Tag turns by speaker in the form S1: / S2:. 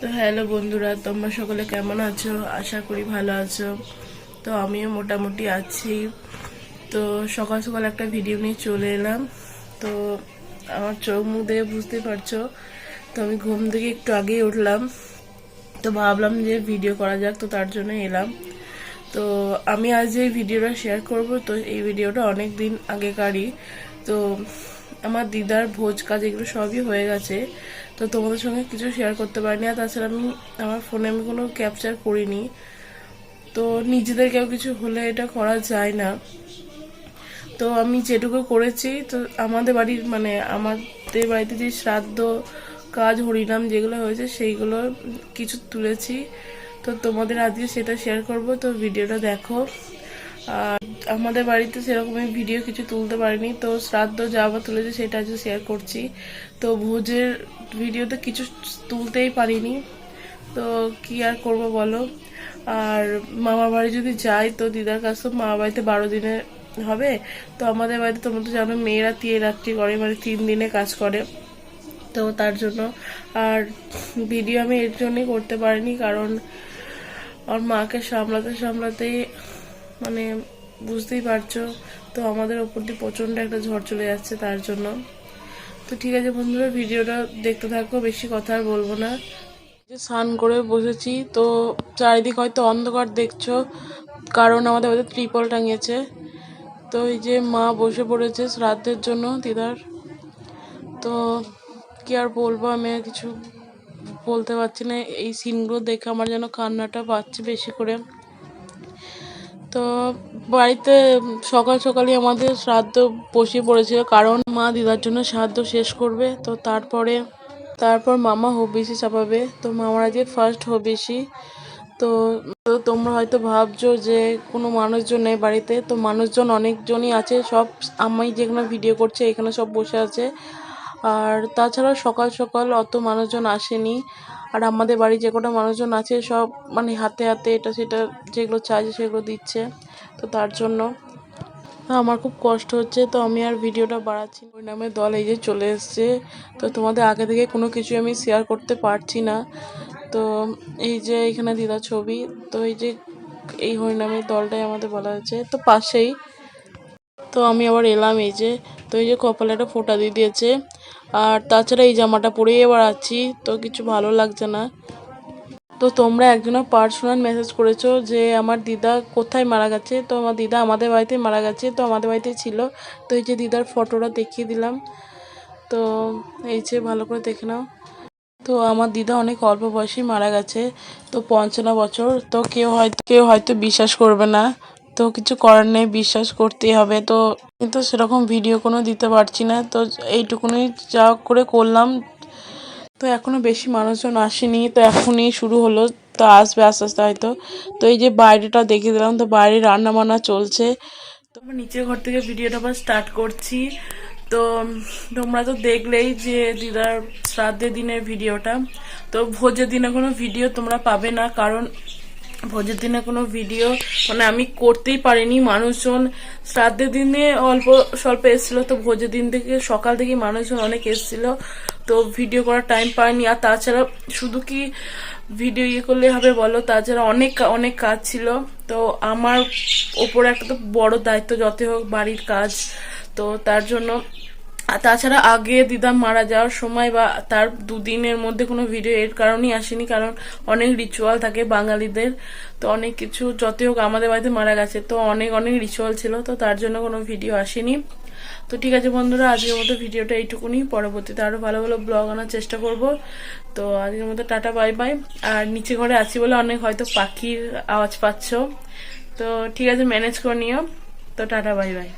S1: তো হ্যালো বন্ধুরা, তোমরা সকলে কেমন আছো? আশা করি ভালো আছো। তো আমিও মোটামুটি আছি। তো সকাল সকাল একটা ভিডিও নিয়ে চলে এলাম। তো আমার চোখ মুখ দেখে বুঝতে পারছ, তো আমি ঘুম থেকে একটু আগেই উঠলাম। তো ভাবলাম যে ভিডিও করা যাক, তো তার জন্য এলাম। তো আমি আজ এই ভিডিওটা শেয়ার করব, তো এই ভিডিওটা অনেক দিন আগেকারই। তো আমার দিদার ভোজ কাজ এগুলো সবই হয়ে গেছে। তো তোমাদের সঙ্গে কিছু শেয়ার করতে পারিনি। আর তাছাড়া আমি, আমার ফোনে আমি কোনো ক্যাপচার করিনি। তো নিজেদের কেউ কিছু হলে এটা করা যায় না। তো আমি যেটুকু করেছি, তো আমাদের বাড়ির মানে আমাদের বাড়িতে যে শ্রাদ্ধ কাজ, হরিনাম যেগুলো হয়েছে, সেইগুলো কিছু তুলেছি। তো তোমাদের আজকে সেটা শেয়ার করব। তো ভিডিওটা দেখো। আর আমাদের বাড়িতে সেরকমই ভিডিও কিছু তুলতে পারিনি। তো শ্রাদ্ধ যা বা তুলেছে সেটা আজকে শেয়ার করছি। তো ভোজের ভিডিওতে কিছু তুলতেই পারিনি। তো কি আর করব বলো? আর মামার বাড়ি যদি যাই, তো দিদার কাছে তো মামার বাড়িতে বারো দিনে হবে। তো আমাদের বাড়িতে তোমরা তো জানো, মেয়েরা তিন রাত্রি করে মানে তিন দিনে কাজ করে। তো তার জন্য আর ভিডিও আমি এর জন্যই করতে পারিনি, কারণ আমার মাকে সামলাতে সামলাতেই মানে বুঝতেই পারছ, তো আমাদের ওপর দিয়ে প্রচণ্ড একটা ঝড় চলে যাচ্ছে তার জন্য। তো ঠিক আছে বন্ধুরা, ভিডিওটা দেখতে থাকো, বেশি কথা আর বলব না। যে স্নান করে বসেছি, তো চারিদিক হয়তো অন্ধকার দেখছ, কারণ আমাদের বাড়িতে ত্রিপল টাঙিয়েছে। তো এই যে মা বসে পড়েছে শ্রাদ্ধের জন্য, দিদার। তো কি আর বলব, আমি আর কিছু বলতে পারছি না। এই সিনগুলো দেখে আমার যেন কান্নাটা পাচ্ছে বেশি করে। তো বাড়িতে সকাল সকালই আমাদের শ্রাদ্ধ বসিয়ে পড়েছিল, কারণ মা দিদার জন্য শ্রাদ্ধ শেষ করবে। তো তারপরে, তারপর মামা হবিসি চাপাবে। তো মামার আজকে ফার্স্ট হবিসি। তো তোমরা হয়তো ভাবছ যে কোনো মানুষজন নেই বাড়িতে। তো মানুষজন অনেকজনই আছে, সব আমি যেখানে ভিডিও করছে এখানে সব বসে আছে। আর তাছাড়া সকাল সকাল অত মানুষজন আসেনি। আর আমাদের বাড়ি যে কটা মানুষজন আছে সব মানে হাতে হাতে এটা সেটা যেগুলো চাইছে সেগুলো দিচ্ছে, তো তার জন্য আমার খুব কষ্ট হচ্ছে। তো আমি আর ভিডিওটা বাড়াচ্ছি না। ওই নামে দল এই যে চলে এসছে। তো তোমাদের আগে থেকে কোনো কিছু আমি শেয়ার করতে পারছি না। তো এই যে এখানে দিদা ছবি, তো এই যে এই হরিনামের দলটাই আমাদের বলা হয়েছে। তো পাশেই তো আমি আবার এলাম এই যে, তো এই যে কপালে একটা ফোঁটা দিয়ে দিয়েছে। আর তাছাড়া এই জামাটা পরেই এবার আছি, তো কিছু ভালো লাগছে না। তো তোমরা একজনের পার্সোনাল মেসেজ করেছ যে আমার দিদা কোথায় মারা গেছে? তো আমার দিদা আমাদের বাড়িতে মারা গেছে, তো আমাদের বাড়িতে ছিল। তো এই যে দিদার ফটোটা দেখিয়ে দিলাম। তো এই যে ভালো করে দেখে নাও। তো আমার দিদা অনেক অল্প বয়সেই মারা গেছে, তো পঞ্চান্ন বছর। তো কেউ হয়তো কেউ হয়তো বিশ্বাস করবে না। তো কিছু করার নেই, বিশ্বাস করতেই হবে। তো কিন্তু সেরকম ভিডিও কোনো দিতে পারছি না। তো এইটুকুনি যা করে করলাম। তো এখনও বেশি মানুষজন আসেনি। তো এখনই শুরু হলো। তো আসবে আস্তে আস্তে হয়তো। তো এই যে বাইরেটা দেখিয়ে দিলাম। তো বাইরে রান্না বান্না চলছে। তো নিচের ঘর থেকে ভিডিওটা আবার স্টার্ট করছি। তো তোমরা তো দেখলেই যে দিদার শ্রাদ্ধের দিনের ভিডিওটা তো ভোজের দিনে কোনো ভিডিও তোমরা পাবে না। কারণ ভোজের দিনে কোনো ভিডিও মানে আমি করতেই পারিনি। মানুষজন শ্রাদ্ধের দিনে অল্প স্বল্প এসেছিল, তো ভোজের দিন থেকে সকাল থেকে মানুষজন অনেক এসেছিল, তো ভিডিও করার টাইম পাইনি। আর তাছাড়া শুধু কি ভিডিও ইয়ে করলে হবে বলো? তাছাড়া অনেক অনেক কাজ ছিল। তো আমার ওপরে একটা তো বড় দায়িত্ব, যতই হোক বাড়ির কাজ। তো তার জন্য আর তাছাড়া আগে দিদা মারা যাওয়ার সময় বা তার দুদিনের মধ্যে কোনো ভিডিও এর কারণেই আসেনি, কারণ অনেক রিচুয়াল থাকে বাঙালিদের। তো অনেক কিছু, যতই হোক আমাদের বাড়িতে মারা গেছে, তো অনেক অনেক রিচুয়াল ছিল, তো তার জন্য কোনো ভিডিও আসেনি। তো ঠিক আছে বন্ধুরা, আজকের মতো ভিডিওটা এইটুকুনি। পরবর্তীতে আরও ভালো ভালো ব্লগ আনার চেষ্টা করব। তো আজকের মতো টাটা বাই বাই আর নিচে ঘরে আছি বলে অনেক হয়তো পাখির আওয়াজ পাচ্ছ। তো ঠিক আছে ম্যানেজ করে নিও। তো টাটা বাই বাই